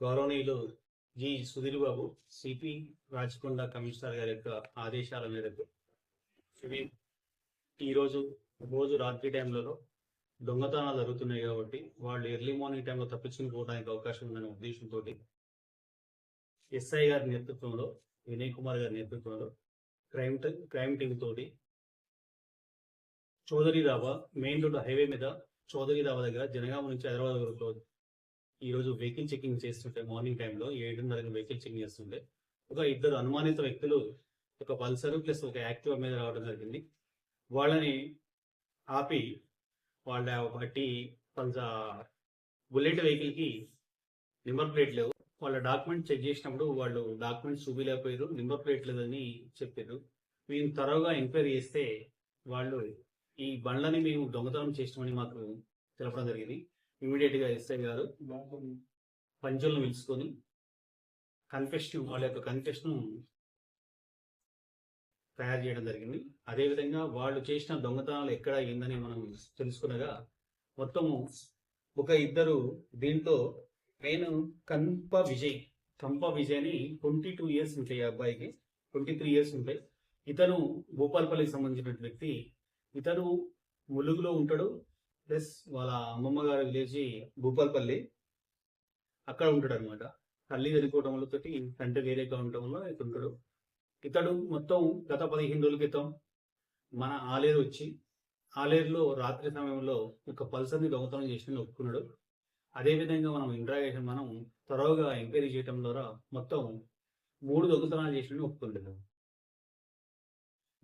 గౌరవనీయులు G Sudhir Babu CP Rachakonda commissioner గారి యొక్క ఆదేశాల మేరకు ఇవి ఈరోజు రోజు రాత్రి టైంలలో దొంగతనాలు జరుగుతున్నాయి కాబట్టి వాళ్ళు ఎర్లీ మార్నింగ్ టైంలో తప్పించుకుని పోవడానికి అవకాశం ఉందనే ఉద్దేశంతో ఎస్ఐ గారి నేతృత్వంలో వినయ్ కుమార్ గారి నేతృత్వంలో క్రైమ్ క్రైమ్ టీమ్ తోటి Chaudhary Dhaba main road highway మీద చౌదరి దాబా దగ్గర జనగామ నుంచి హైదరాబాద్ వరకు ఈ రోజు వెహికల్ చెకింగ్ చేస్తుంటే మార్నింగ్ టైంలో ఏడున్నరకి వెహికల్ చెకింగ్ చేస్తుంటే ఒక ఇద్దరు అనుమానిత వ్యక్తులు ఒక పల్సర్ ప్లస్ ఒక యాక్టివా మీద రావడం జరిగింది. వాళ్ళని ఆపి వాళ్ళ ఒకటి పల్స బుల్లెట్ వెహికల్కి నెంబర్ ప్లేట్ లేవు. వాళ్ళ డాక్యుమెంట్ చెక్ చేసినప్పుడు వాళ్ళు డాక్యుమెంట్స్ చూపించలేకపోయారు నెంబర్ ప్లేట్ లేదని చెప్పారు. మేము త్వరగా ఎంక్వైరీ చేస్తే వాళ్ళు ఈ బండ్లని మేము దొంగతనం చేసినామని మాకు తెలపడం జరిగింది. ఇమీడియట్గా ఎస్ఐ గారు పంచులను పిలుచుకొని కన్ఫెషన్ వాళ్ళ యొక్క కన్ఫెషన్ తయారు చేయడం జరిగింది. అదేవిధంగా వాళ్ళు చేసిన దొంగతనాలు ఎక్కడ అయిందని మనం తెలుసుకునగా మొత్తము ఒక ఇద్దరు దీంట్లో మెయిన్ కంప విజయ్ కంప విజయ్ అని ట్వంటీ టూ ఇయర్స్ ఉంటాయి అబ్బాయికి ట్వంటీ త్రీ ఇయర్స్ ఉంటాయి. ఇతను భూపాలపల్లికి సంబంధించిన వ్యక్తి. ఇతను ములుగులో ఉంటాడు. ప్లస్ వాళ్ళ అమ్మమ్మ గారి విలేజ్ భూపాల్పల్లి అక్కడ ఉంటాడు అనమాట తల్లి చనిపోవడం వల్ల తోటి తండ్రి వేరేగా ఉండడం వల్ల ఇతను ఉంటాడు. ఇతడు మొత్తం గత పదిహేను రోజుల క్రితం మన ఆలేరు వచ్చి ఆలేరులో రాత్రి సమయంలో ఒక పల్సర్ని దొంగతనం చేసిన ఒప్పుకున్నాడు. అదేవిధంగా మనం ఇంట్రాగేషన్ మనం త్వరగా ఎంక్వైరీ చేయడం ద్వారా మొత్తం మూడు దొంగతనాలు చేసిన ఒప్పుకున్నాడు.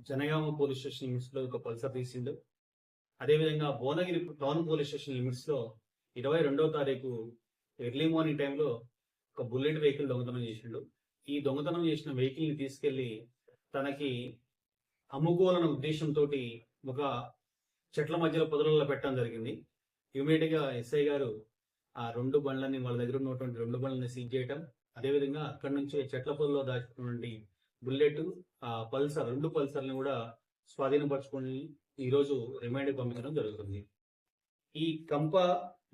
జనగామ పోలీస్ స్టేషన్లో ఒక పల్సర్ తీసిండు. అదేవిధంగా భువనగిరి టౌన్ పోలీస్ స్టేషన్ లిమిట్స్లో ఇరవై రెండవ తారీఖు ఎర్లీ మార్నింగ్ టైంలో ఒక బుల్లెట్ వెహికల్ దొంగతనం చేసిండు. ఈ దొంగతనం చేసిన వెహికల్ని తీసుకెళ్ళి తనకి అమ్ముకోవాలన్న ఉద్దేశంతో ఒక చెట్ల మధ్యలో పొదలలో పెట్టడం జరిగింది. ఇమీడియట్గా ఎస్ఐ గారు ఆ రెండు బండ్లని వాళ్ళ దగ్గర ఉన్నటువంటి రెండు బండ్లని సీజ్ చేయటం అదేవిధంగా అక్కడి నుంచి చెట్ల పొదలో దాచుకున్నటువంటి బుల్లెట్ ఆ పల్సర్ రెండు పల్సర్ని కూడా స్వాధీనపరచుకుని ఈరోజు రోజు రిమైండ్ పంపించడం జరుగుతుంది. ఈ కంప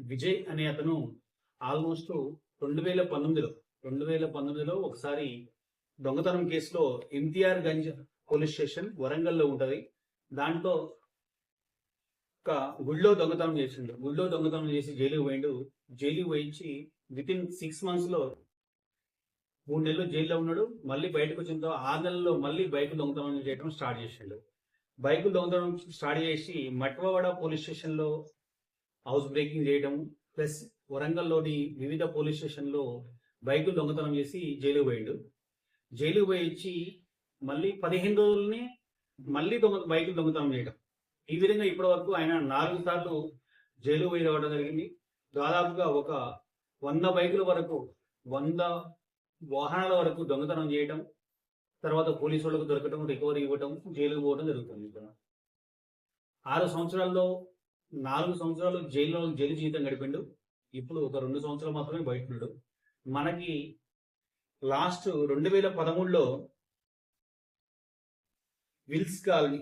విజయ్ అనే అతను ఆల్మోస్ట్ రెండు వేల పంతొమ్మిదిలో రెండు వేల పంతొమ్మిదిలో ఒకసారి దొంగతనం కేసులో ఎన్టీఆర్ గంజ్ పోలీస్ స్టేషన్ వరంగల్లో ఉంటుంది. దాంట్లో ఒక గుళ్ళో దొంగతనం చేసిండు. గుళ్ళో దొంగతనం చేసి జైలుకి పోయిండు. జైలుకి పోయించి విత్ ఇన్ సిక్స్ మంత్స్లో మూడు నెలలు జైల్లో ఉన్నాడు. మళ్ళీ బయటకు వచ్చిన తర్వాత ఆరు నెలల్లో మళ్ళీ బైక్ దొంగతనం చేయడం స్టార్ట్ చేసిండు. బైక్ దొంగతనం స్టార్ట్ చేసి మట్వవాడ పోలీస్ స్టేషన్లో హౌస్ బ్రేకింగ్ చేయడం ప్లస్ వరంగల్లోని వివిధ పోలీస్ స్టేషన్లో బైక్ దొంగతనం చేసి జైలుకు పోయాడు. జైలుకు పోయి వచ్చి మళ్ళీ పదిహేను రోజులనే మళ్ళీ దొంగ బైక్ దొంగతనం చేయడం ఈ విధంగా ఇప్పటి వరకు ఆయన నాలుగు సార్లు జైలు పోయి రావడం జరిగింది. దాదాపుగా ఒక వంద బైకుల వరకు వంద వాహనాల వరకు దొంగతనం చేయడం తర్వాత పోలీసు వాళ్ళకు దొరకటం రికవరీ ఇవ్వటం జైలుకు పోవడం జరుగుతుంది ఇక్కడ. ఆరు సంవత్సరాల్లో నాలుగు సంవత్సరాలు జైల్లో జైలు జీవితం గడిపిండు. ఇప్పుడు ఒక రెండు సంవత్సరాలు మాత్రమే బయట మనకి లాస్ట్ రెండు వేల పదమూడులో Wills colony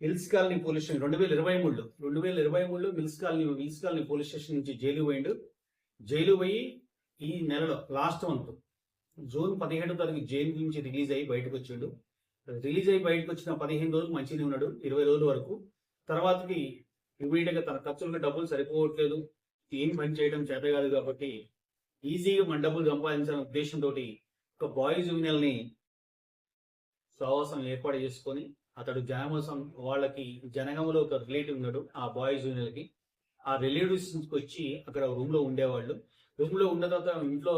Wills colony police station రెండు వేల ఇరవై మూడులో రెండు వేల ఇరవై మూడులో Mills colony Wills colony police station నుంచి జైలు పోయిండు. జైలు పోయి ఈ నెలలో లాస్ట్ మంత్ జూన్ పదిహేడో తారీఖు జైలు నుంచి రిలీజ్ అయ్యి బయటకు వచ్చిండు. రిలీజ్ అయ్యి బయటకు వచ్చిన పదిహేను రోజులు మంచిగానే ఉన్నాడు ఇరవై రోజుల వరకు. తర్వాతకి ఇమీడియట్గా తన ఖర్చులకు డబ్బులు సరిపోవట్లేదు. ఏం పని చేయడం చేత కాదు కాబట్టి ఈజీగా మన డబ్బులు సంపాదించాలనే ఉద్దేశంతో ఒక బాయ్స్ యూనియన్ని సహవాసం ఏర్పాటు చేసుకొని అతడు జనమోసం వాళ్ళకి జనగంలో ఒక రిలేటివ్ ఉన్నాడు ఆ బాయ్స్ యూనియన్కి ఆ రిలేటివ్స్ వచ్చి అక్కడ రూమ్లో ఉండేవాళ్ళు. రూమ్లో ఉన్న తర్వాత ఇంట్లో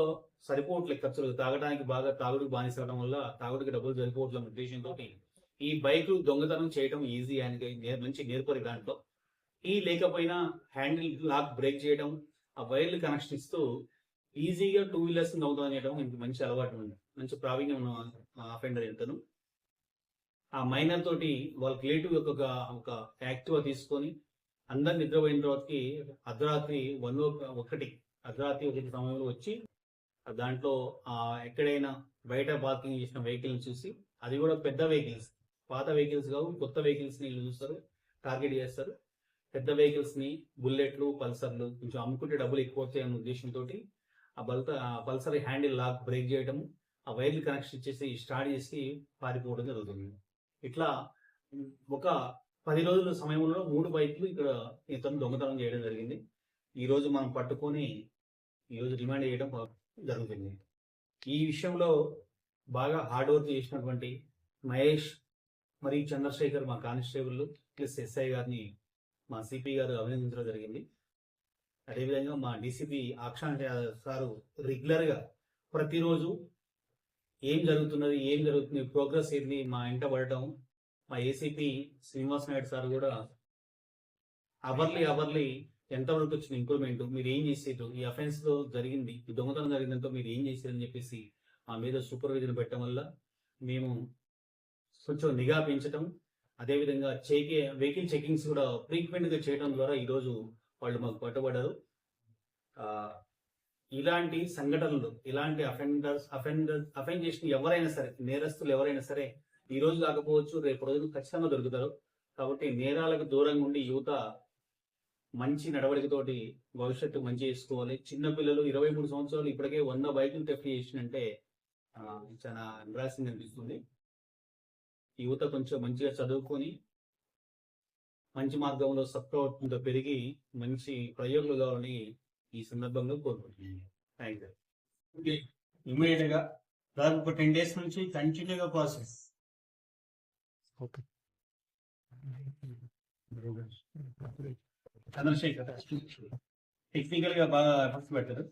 సరిపోవట్లేదు ఖర్చులు. తాగడానికి బాగా తాగుడుకు బానిసవడం వల్ల తాగుడికి డబ్బులు సరిపోవట్లేదు ఉద్దేశంతో ఈ బైక్ దొంగతనం చేయడం ఈజీ ఆయనకి నుంచి నేర్పరి దాంట్లో. ఈ లేకపోయినా హ్యాండిల్ లాక్ బ్రేక్ చేయడం ఆ వైర్లు కనెక్షన్ ఇస్తూ ఈజీగా టూ వీలర్స్ దొంగతనం చేయడం ఇంక మంచి అలవాటు ఉంది. మంచి ప్రావీణ్యం ఉన్న అఫెండర్ ఎంతను ఆ మైనర్ తోటి వాళ్ళ రిలేటివ్ యొక్క ఒక ఒక యాక్టివా తీసుకొని అందరు నిద్రపోయిన తర్వాతకి అర్ధరాత్రి వన్ ఒకటి అర్ధరాత్రి ఉదయం సమయంలో వచ్చి దాంట్లో ఎక్కడైనా బయట పార్కింగ్ చేసిన వెహికల్ని చూసి అది కూడా పెద్ద వెహికల్స్ పాత వెహికల్స్ కావు కొత్త వెహికల్స్ని చూస్తారు టార్గెట్ చేస్తారు. పెద్ద వెహికల్స్ని బుల్లెట్లు పల్సర్లు కొంచెం అమ్ముకుంటే డబ్బులు ఎక్కువ వస్తాయి అనే ఉద్దేశంతో ఆ బల్త పల్సర్ హ్యాండిల్ లాక్ బ్రేక్ చేయడం ఆ వైర్లు కనెక్షన్ ఇచ్చేసి స్టార్ట్ చేసి పారిపోవడం జరుగుతుంది. ఇట్లా ఒక పది రోజుల సమయంలో మూడు బైక్లు ఇక్కడ ఇతను దొంగతనం చేయడం జరిగింది. ఈరోజు మనం పట్టుకొని ఈ రోజు రిమాండ్ చేయడం జరుగుతుంది. ఈ విషయంలో బాగా హార్డ్ వర్క్ చేసినటువంటి మహేష్ మరియు చంద్రశేఖర్ మా కానిస్టేబుల్ ప్లస్ ఎస్ఐ గారిని మా సిపి గారు అభినందించడం జరిగింది. అదేవిధంగా మా డీసీపీ ఆక్షాంత సారు రెగ్యులర్గా ప్రతిరోజు ఏం జరుగుతున్నది ఏం జరుగుతుంది ప్రోగ్రెస్ ఏంది మా ఇంట పడటం మా ఏసీపీ శ్రీనివాస్ నాయుడు సార్ కూడా అవర్లీ అవర్లీ ఎంతవరకు వచ్చిన ఇంప్రూవ్మెంట్ మీరు ఏం చేసేరు ఈ అఫెన్స్లో జరిగింది ఈ దొంగతనం జరిగిందంటే మీరు ఏం చేశారని చెప్పేసి ఆ మీద సూపర్విజన్ పెట్టడం వల్ల మేము కొంచెం నిఘా పెంచడం అదేవిధంగా చేకే వెహికల్ చెకింగ్స్ కూడా ఫ్రీక్వెంట్గా చేయడం ద్వారా ఈరోజు వాళ్ళు మాకు పట్టుబడ్డారు. ఇలాంటి సంఘటనలు ఇలాంటి అఫెండర్స్ అఫెండర్స్ అఫెండ్ చేసిన ఎవరైనా సరే నేరస్తులు ఎవరైనా సరే ఈ రోజు కాకపోవచ్చు రేపు రోజులు ఖచ్చితంగా దొరుకుతారు. కాబట్టి నేరాలకు దూరంగా ఉండి యువత మంచి నడవడికతోటి భవిష్యత్తు మంచి చేసుకోవాలి. చిన్న పిల్లలు ఇరవై మూడు సంవత్సరాలు ఇప్పటికే వంద బైకులు టెఫ్ చేసినంటే చాలా ఎంబ్రాసింగ్ అనిపిస్తుంది. యువత కొంచెం మంచిగా చదువుకొని మంచి మార్గంలో సత్ప్రవర్తనతో పెరిగి మంచి ప్రయోగాలు కావాలని ఈ సందర్భంగా కోరుకుంటున్నాను. థ్యాంక్ యూ ఇమీడియట్గా దాదాపు ఒక టెన్ డేస్ నుంచి కంటిన్యూగా ప్రాసెస్ చంద్రశేఖర్ టెక్నికల్గా బాగా ఎఫర్ట్స్ పెట్టారు.